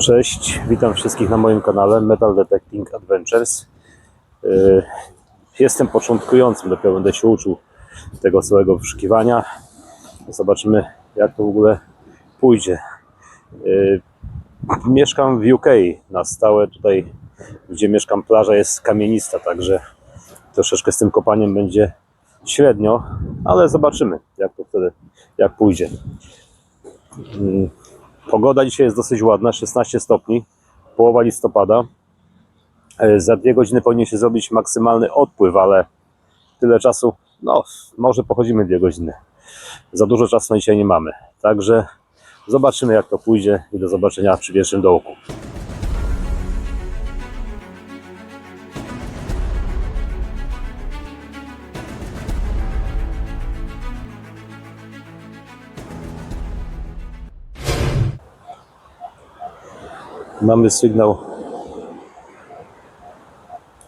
Cześć, witam wszystkich na moim kanale Metal Detecting Adventures. Yy, Jestem początkującym, dopiero będę się uczył tego całego wyszukiwania. Zobaczymy, jak to w ogóle pójdzie. Yy, Mieszkam w UK na stałe. Tutaj, gdzie mieszkam, plaża jest kamienista, także troszeczkę z tym kopaniem będzie średnio, ale zobaczymy, jak to wtedy, jak pójdzie. Pogoda dzisiaj jest dosyć ładna, 16 stopni, połowa listopada. E, Za dwie godziny powinien się zrobić maksymalny odpływ, ale tyle czasu, no może pochodzimy dwie godziny. Za dużo czasu na dzisiaj nie mamy. Także zobaczymy jak to pójdzie i do zobaczenia przy pierwszym dołku. Mamy sygnał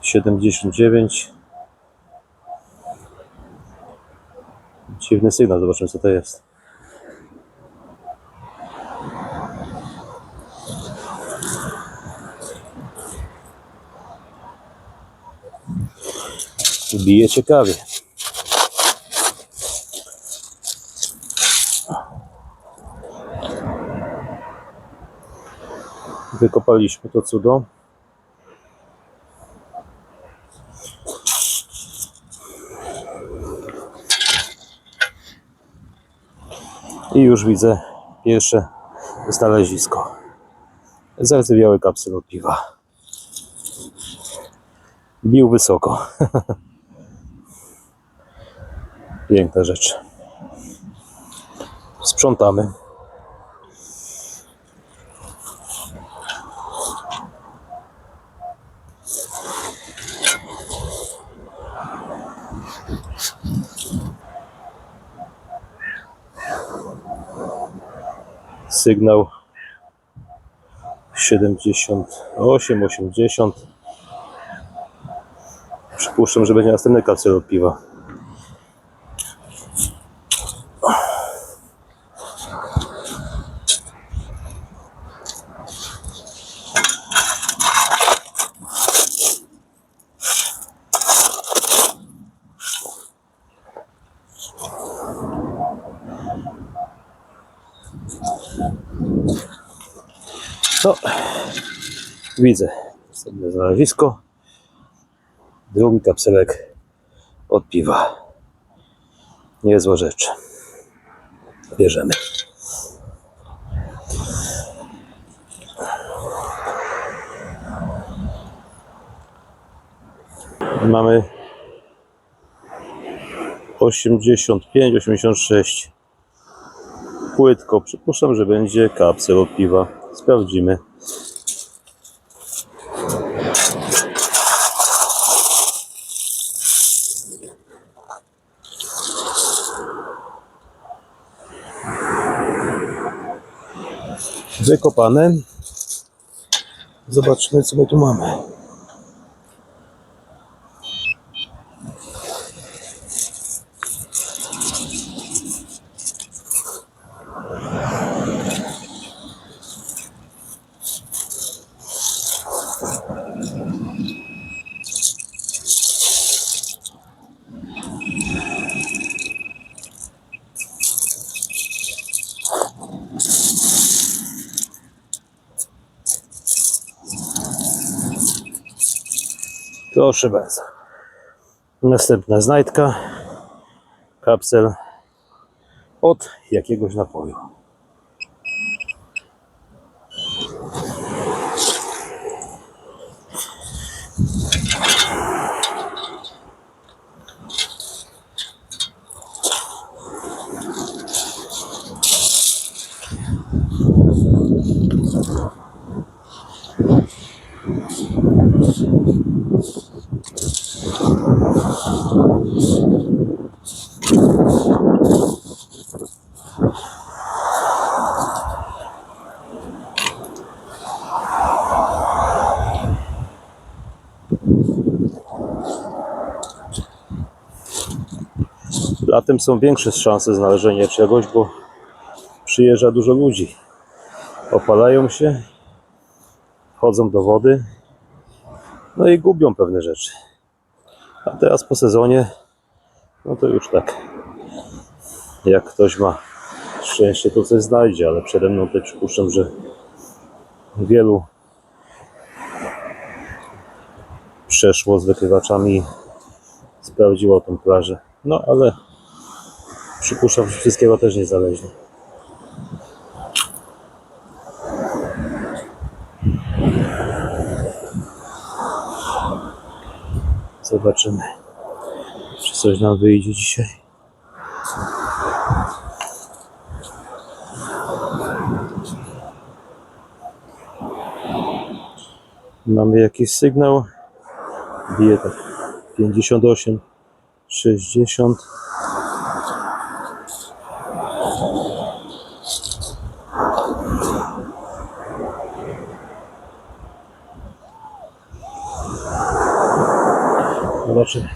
79. Dziwny sygnał, zobaczymy co to jest. Bije ciekawie. Wykopaliśmy to cudo. I już widzę pierwsze znalezisko. Zardzewiały kapsel od piwa. Bił wysoko. Piękna rzecz. Sprzątamy. Sygnał 78, 80. Przypuszczam, że będzie następny kapsel od piwa. No, widzę następne znalezisko. Drugi kapselek od piwa. Niezła rzecz. Bierzemy. Mamy 85, 86 płytko. Przypuszczam, że będzie kapsel od piwa. Sprawdzimy. Wykopane. Zobaczmy, co my tu mamy. Bardzo. Następna znajdka. Kapsel od jakiegoś napoju. Latem są większe szanse znalezienia czegoś, bo przyjeżdża dużo ludzi. Opalają się wchodzą do wody, no i gubią pewne rzeczy. A teraz po sezonie, no to już tak. Jak ktoś ma szczęście, to coś znajdzie, ale przede mną tutaj przypuszczam, że wielu przeszło z wykrywaczami, sprawdziło tą plażę. No ale przypuszczam, że wszystkiego też nie zależy. Zobaczymy, czy coś nam wyjdzie dzisiaj. Mamy jakiś sygnał. Bije tak 58, 60. Zobaczymy.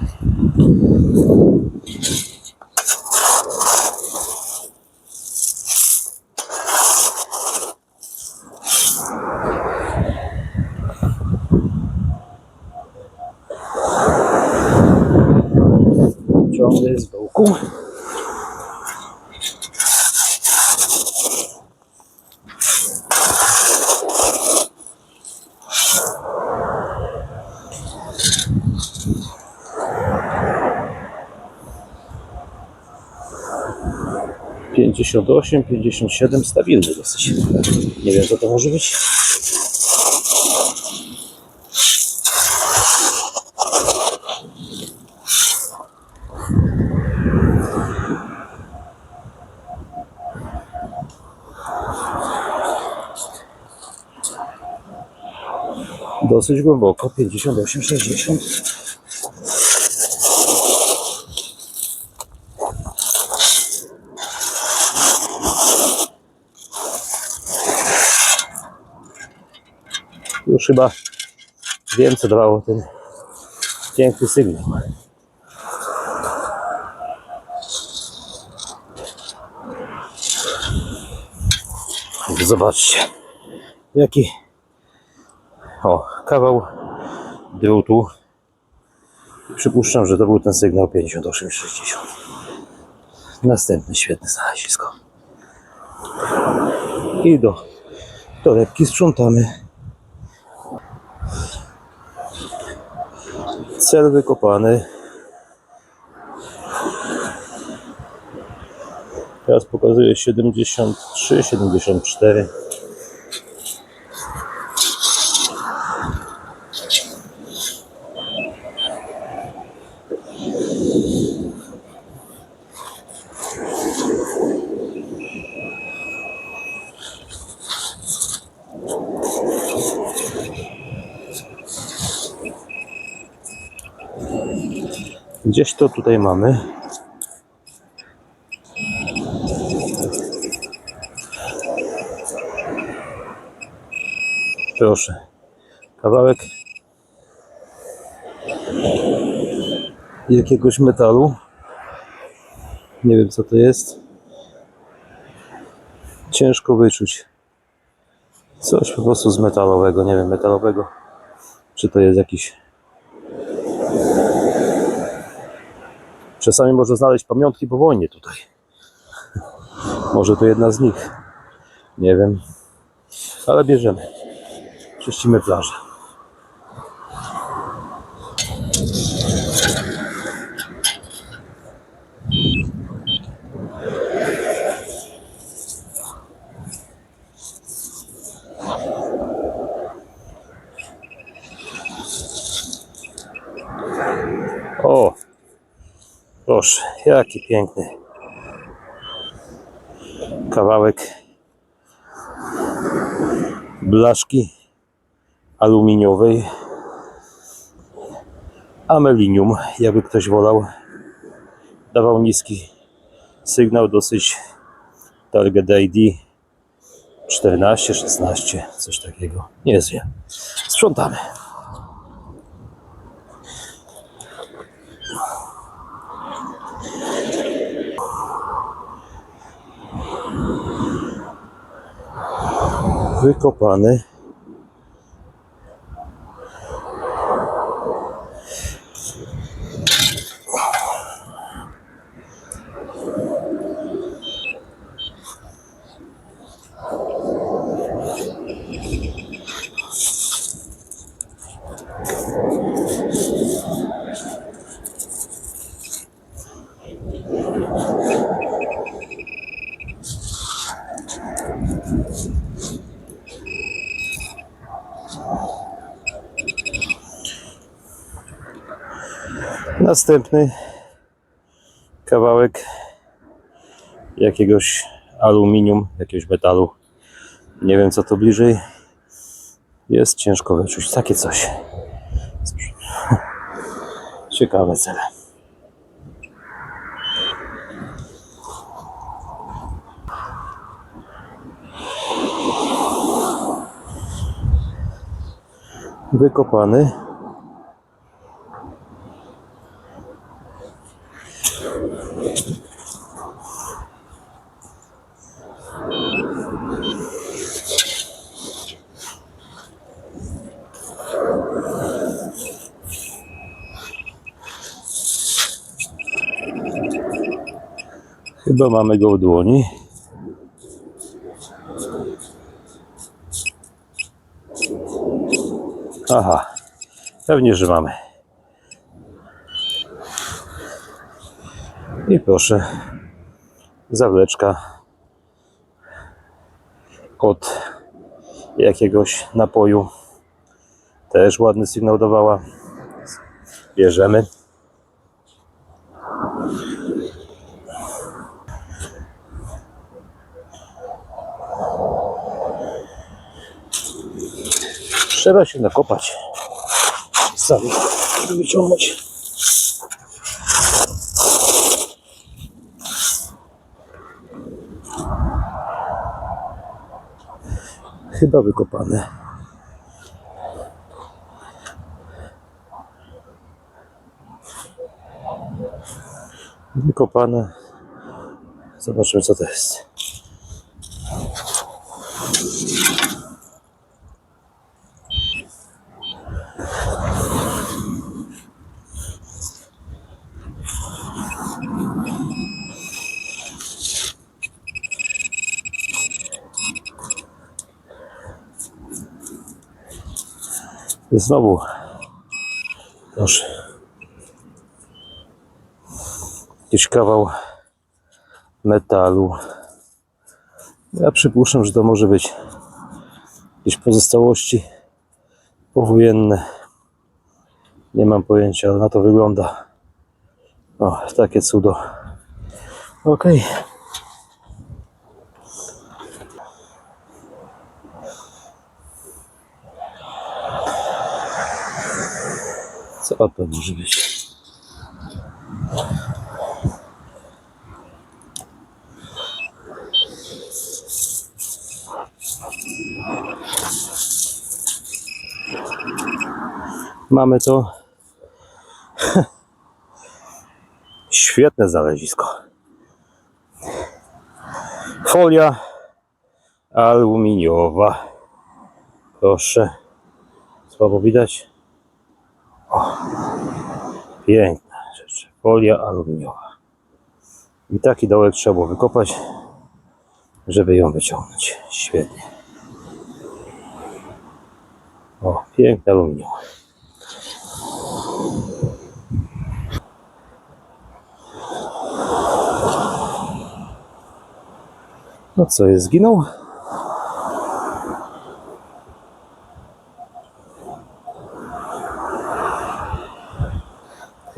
68, 57, stabilny dosyć. Nie wiem co to może być. Dosyć głęboko, 58, 60. Już chyba wiem, co dawało ten piękny sygnał. Zobaczcie, jaki o, kawał drutu. Przypuszczam, że to był ten sygnał 5860. Następne świetne znalezisko. I do torebki sprzątamy. Cel wykopany. Teraz pokazuje 73, 74. Gdzieś to tutaj mamy. Proszę. Kawałek jakiegoś metalu. Nie wiem co to jest. Ciężko wyczuć. Coś po prostu z metalowego, nie wiem, metalowego. Czy to jest jakiś Czasami można znaleźć pamiątki po wojnie tutaj. Może to jedna z nich. Nie wiem. Ale bierzemy. Czyścimy plażę. O! Proszę, jaki piękny kawałek blaszki aluminiowej. Amelinium, jakby ktoś wolał. Dawał niski sygnał dosyć target ID 14, 16 coś takiego, nie wiem sprzątamy wykopany. Następny kawałek jakiegoś aluminium, jakiegoś metalu. Nie wiem co to bliżej. Jest ciężko wyczuć takie coś. Ciekawe cele. Wykopany. Chyba mamy go w dłoni. Aha, pewnie, że mamy. I proszę, zawleczka od jakiegoś napoju. Też ładny sygnał dawała. Bierzemy. Trzeba się nakopać. Sami, żeby wyciągnąć. Chyba wykopane. Wykopane. Zobaczymy co to jest. Znowu. Proszę. Jakiś kawał metalu. Ja przypuszczam, że to może być jakieś pozostałości powojenne. Nie mam pojęcia, ale na to wygląda. O, takie cudo. Okej. Co to może być? Mamy to. Świetne znalezisko. Folia aluminiowa. Proszę. Słabo widać. Piękna rzecz. Folia aluminiowa. I taki dołek trzeba było wykopać, żeby ją wyciągnąć. Świetnie. O, piękne aluminium. No co, jest zginął?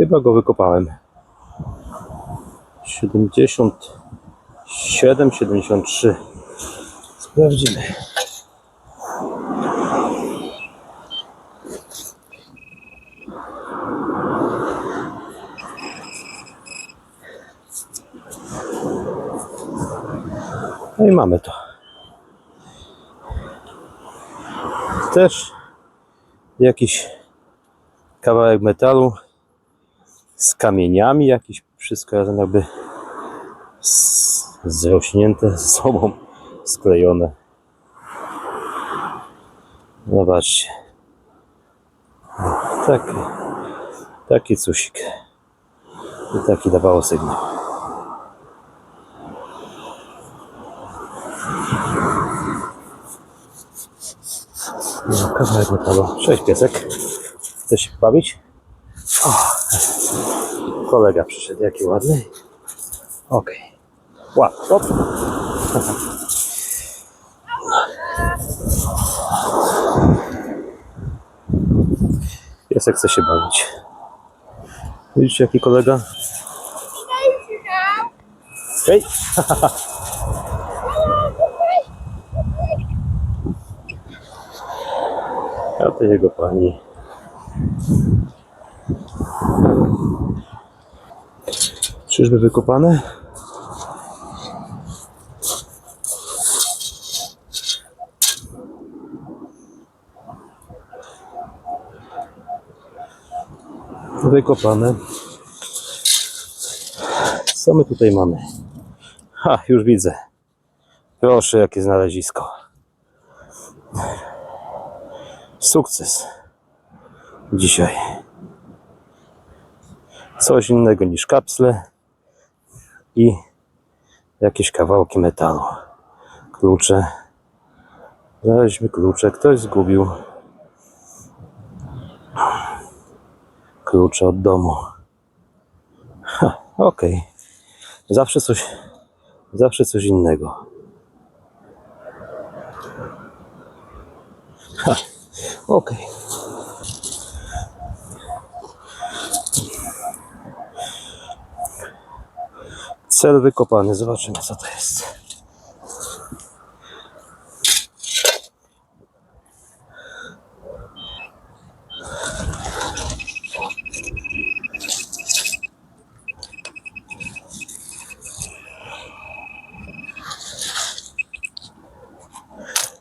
Chyba go wykopałem. 77, 73. Sprawdzimy. No i mamy to. Też jakiś kawałek metalu z kamieniami, jakieś wszystko razem jakby zrośnięte ze sobą, sklejone. Zobaczcie. Taki, taki cusik. I taki dawało sygnał. No, kawałek metalu. Cześć piesek. Chcesz się bawić? Kolega przyszedł, jaki ładny. Okej. Łap, hop. Piesek chce się bawić. Widzicie jaki kolega? Hej! A to jego pani. Czyżby wykopane? Wykopane. Co my tutaj mamy? Ha, już widzę. Proszę, jakie znalezisko. Sukces. Dzisiaj. Coś innego niż kapsle i jakieś kawałki metalu. Klucze. Znaleźliśmy klucze. Ktoś zgubił klucze od domu. Okej. Zawsze coś, zawsze coś innego. Okej. Cel wykopany. Zobaczymy, co to jest.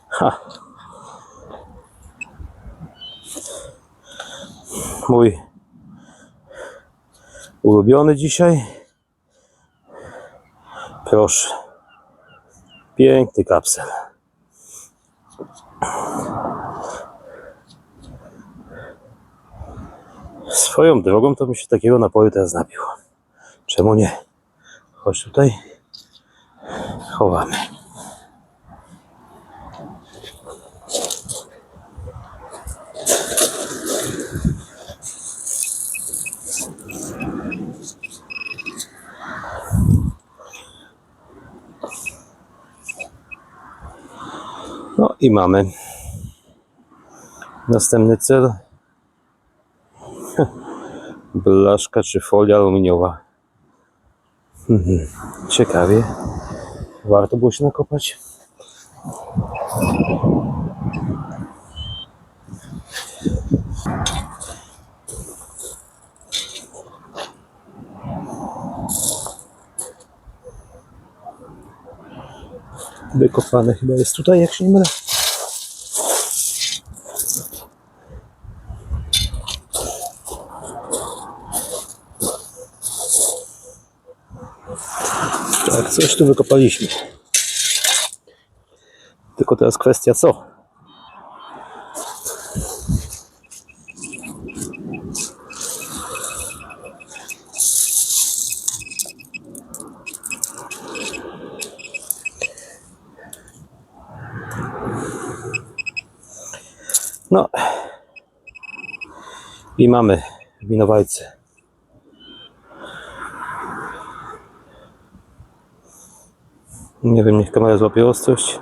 Ha. Mój ulubiony dzisiaj. Proszę. Piękny kapsel. Swoją drogą to mi się takiego napoju teraz napił. Czemu nie? Chodź tutaj. Chowamy. No i mamy następny cel. Blaszka czy folia aluminiowa. Mhm. Ciekawie. Warto było się nakopać. Wykopane chyba jest tutaj, jak się nie mylę. Tak, coś tu wykopaliśmy. Tylko teraz kwestia co? Mamy winowajcę. Nie wiem, niech kamera złapie ostrość.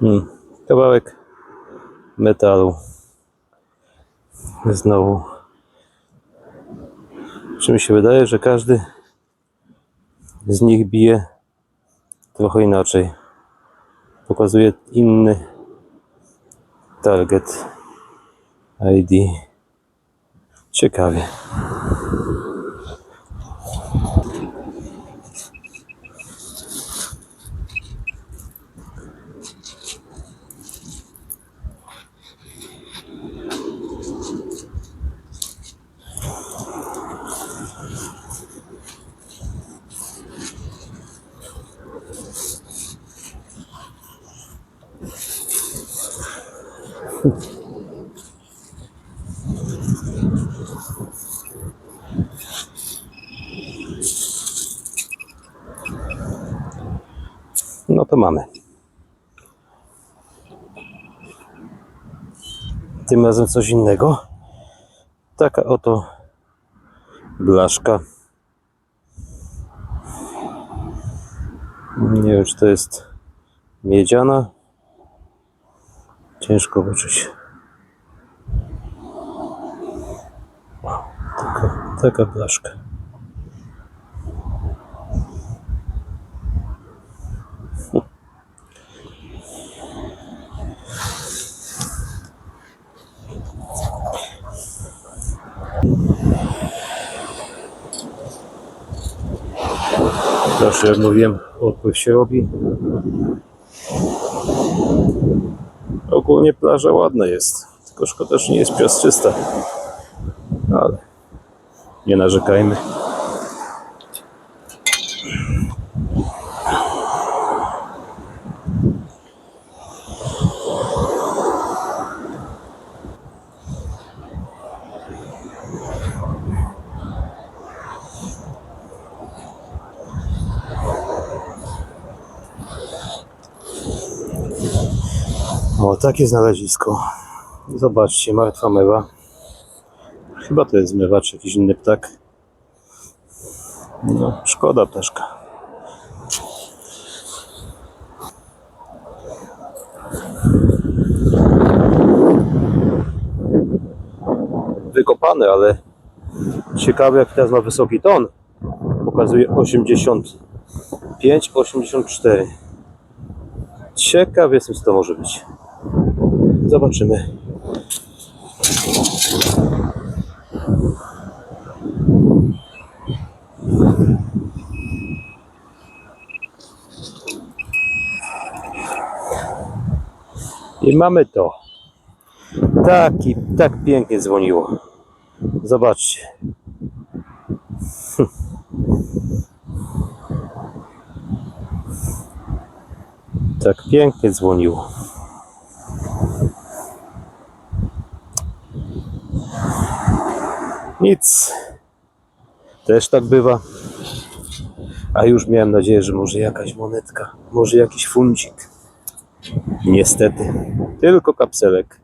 Hmm. Kawałek metalu. Znowu. Czy mi się wydaje, że każdy z nich bije trochę inaczej. Pokazuje inny target ID. Ciekawie. tym razem coś innego. Taka oto blaszka. Nie wiem, czy to jest miedziana. Ciężko wyczuć. Taka, taka blaszka. Zawsze jak mówiłem, odpływ się robi. Ogólnie plaża ładna jest, tylko szkoda, że nie jest piaszczysta. Ale nie narzekajmy. O, takie znalezisko. Zobaczcie, martwa mewa. Chyba to jest mewacz, jakiś inny ptak. No, szkoda ptaszka. Wykopany, ale ciekawe jak teraz ma wysoki ton. Pokazuje 85, 84. Ciekaw jestem, co to może być. Zobaczymy. I mamy to. Taki, tak pięknie dzwoniło. Zobaczcie. Tak pięknie dzwoniło. Nic. Też tak bywa. A już miałem nadzieję, że może jakaś monetka, może jakiś funcik. Niestety, tylko kapselek.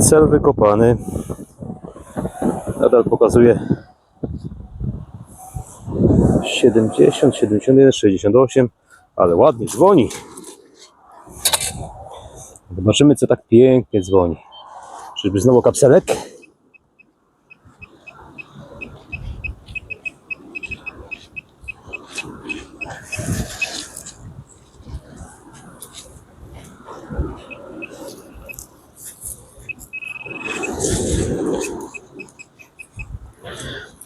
Cel wykopany. Nadal pokazuje 70, 71, 68, ale ładnie dzwoni. Zobaczymy, co tak pięknie dzwoni. Czyżby znowu kapselek?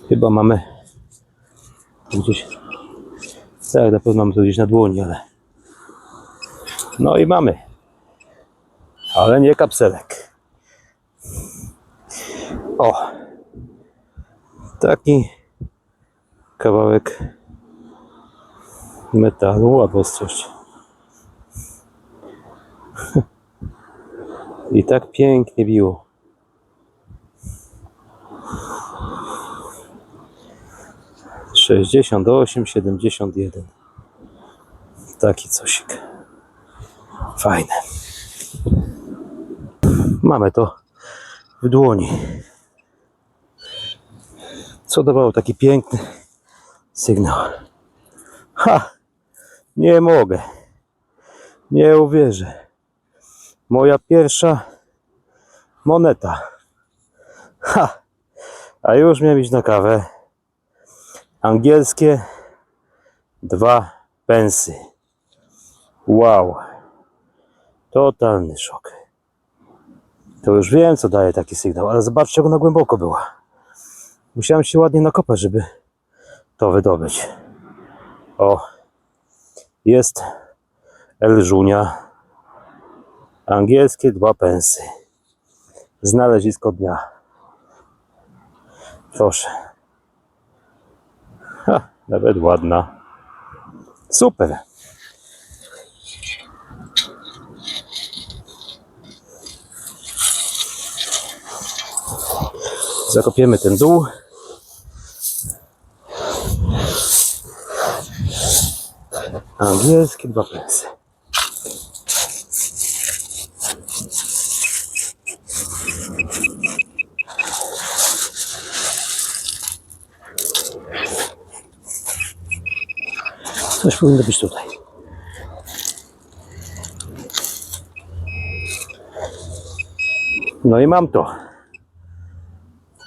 Chyba mamy gdzieś. Tak, na pewno mamy to gdzieś na dłoni, ale. No i mamy. Ale nie kapselek. O! Taki kawałek metalu albo coś. I tak pięknie biło. Sześćdziesiąt osiem, siedemdziesiąt jeden. Taki cosik. Fajne. Mamy to w dłoni. Co dawało taki piękny sygnał. Ha! Nie mogę. Nie uwierzę. Moja pierwsza moneta. Ha! A już miałem iść na kawę. Angielskie dwa pensy. Wow. Totalny szok. To już wiem, co daje taki sygnał, ale zobaczcie, jak ona głęboko była. Musiałem się ładnie nakopać, żeby to wydobyć. O, jest Elżunia. Angielskie dwa pensy. Znalezisko dnia. Proszę. Ha, nawet ładna. Super. Zakopiemy ten dół. Angielskie dwa pensy. Coś powinno być tutaj. No i mam to.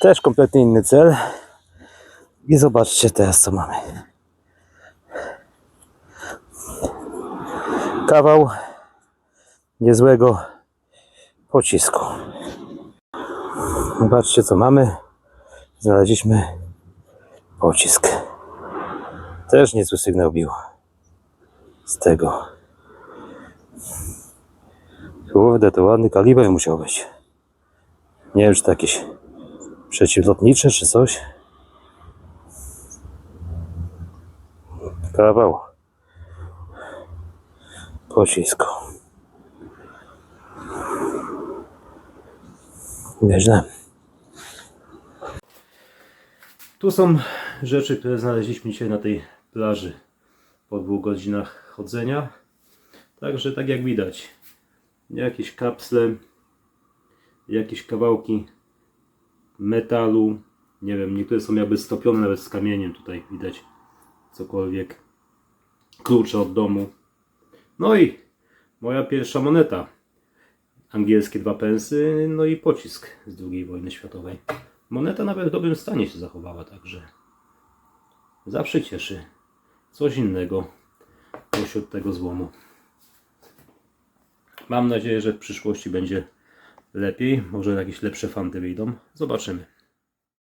Też kompletnie inny cel. I zobaczcie teraz co mamy. Kawał niezłego pocisku. Zobaczcie co mamy. Znaleźliśmy pocisk. Też niezły sygnał bił. Z tego. Kurde, to ładny kaliber musiał być. Nie wiem, czy to jakieś przeciwlotnicze, czy coś. Kawał. Pocisku. Nieźle. Tu są rzeczy, które znaleźliśmy dzisiaj na tej plaży po dwóch godzinach chodzenia. Także tak jak widać, jakieś kapsle, jakieś kawałki metalu, nie wiem, niektóre są jakby stopione nawet z kamieniem, tutaj widać cokolwiek, klucze od domu. No i moja pierwsza moneta, angielskie dwa pensy, no i pocisk z II wojny światowej. Moneta nawet w dobrym stanie się zachowała, także zawsze cieszy. Coś innego pośród tego złomu. Mam nadzieję, że w przyszłości będzie lepiej. Może jakieś lepsze fanty wyjdą. Zobaczymy.